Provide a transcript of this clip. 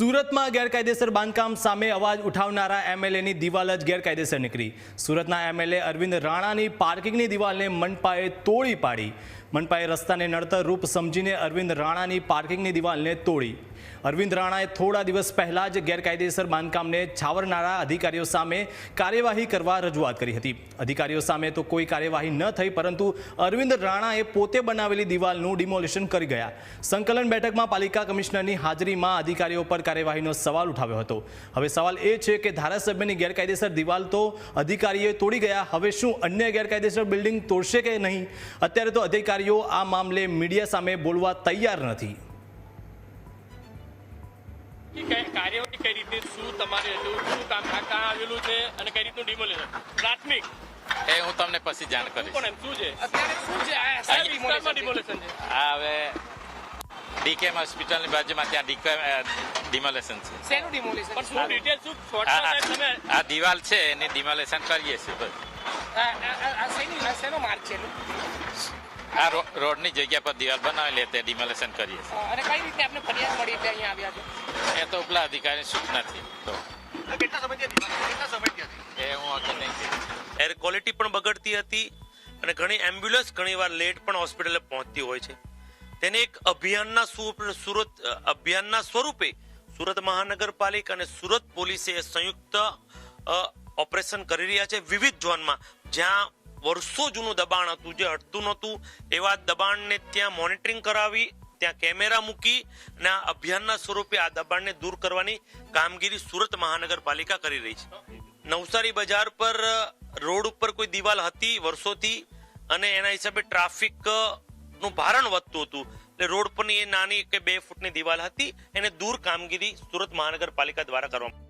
સુરતમાં ગેરકાયદેસર બાંધકામ સામે અવાજ ઉઠાવનારા એમએલએની દિવાલ જ ગેરકાયદેસર નીકળી. સુરતના એમએલએ અરવિંદ રાણાની પાર્કિંગની દિવાલને મનપાએ તોડી પાડી. મનપાએ રસ્તાને નડતર રૂપ સમજીને અરવિંદ રાણાની પાર્કિંગની દિવાલને તોડી. અરવિંદ રાણાએ થોડા દિવસ પહેલા જ ગેરકાયદેસર બાંધકામને છાવરનારા અધિકારીઓ સામે કાર્યવાહી કરવા રજૂઆત કરી હતી. અધિકારીઓ સામે તો કોઈ કાર્યવાહી ન થઈ, પરંતુ અરવિંદ રાણાએ પોતે બનાવેલી દિવાલનું ડિમોલિશન કરી ગયા. સંકલન બેઠકમાં પાલિકા કમિશનરની હાજરીમાં અધિકારીઓ પર કાર્યવાહીનો સવાલ ઉઠાવ્યો હતો. હવે સવાલ એ છે કે ધારાસભ્યની ગેરકાયદેસર દિવાલ તો અધિકારીએ તોડી ગયા. હવે શું અન્ય ગેરકાયદેસર બિલ્ડિંગ તોડશે કે નહીં? અત્યારે તો અધિકારીઓ આ મામલે મીડિયા સામે બોલવા તૈયાર નથી. કાર્યવાહી કઈ રીતે શું તમારે શું કામ આ આવેલું છે અને કઈ રીતનું ડિમોલેશન પ્રાથમિક. એ હું તમને પછી જાણ કરીશ. પણ શું છે? અત્યારે શું છે? આ કયા સાહેબ વિસ્તારમાં ડિમોલેશન છે. હવે ડીકેમ હોસ્પિટલની બાજુમાં ત્યાં ડિમોલેશન છે. શેનું ડિમોલેશન પણ શું ડિટેલ શું? આ- સાહેબ તમે આ દિવાલ છે એને ડિમોલેશન કરીએ છીએ બસ. આ શેની શેનો માર્ગ છે આ રોડની જગ્યા પર દિવાલ બનાવેલી તે ડિમોલેશન કરીએ છીએ. અને કઈ રીતે આપને ફરિયાદ મળી એટલે અહીંયા આવ્યા છો? એ તો ઉપલા અધિકારી સૂચનાથી તો. એ હું આગળ નહીં એર ક્વોલિટી પણ બગડતી હતી અને ઘણી એમ્બ્યુલન્સ ઘણીવાર લેટ પણ હોસ્પિટલે પહોંચતી હોય છે. તેને એક અભિયાનના સુરત અભિયાનના સ્વરૂપે સુરત મહાનગરપાલિકા અને સુરત પોલીસે સંયુક્ત ઓપરેશન કરી રહ્યા છે વિવિધ ઝોનમાં, જ્યાં વર્ષો જૂનું દબાણ હતું, જે હટતું નહોતું. એવા દબાણને ત્યાં મોનિટરિંગ કરાવી, ત્યાં કેમેરા મૂકી અને આ અભિયાનના સ્વરૂપે આ દબાણને દૂર કરવાની કામગીરી સુરત મહાનગરપાલિકા કરી રહી છે. નવસારી બજાર પર રોડ ઉપર કોઈ દિવાલ હતી વર્ષોથી, અને એના હિસાબે ટ્રાફિક નું ભારણ વધતું હતું. એટલે રોડ પરની એ નાની કે બે ફૂટની દિવાલ હતી. એને દૂર કામગીરી સુરત મહાનગરપાલિકા દ્વારા કરવામાં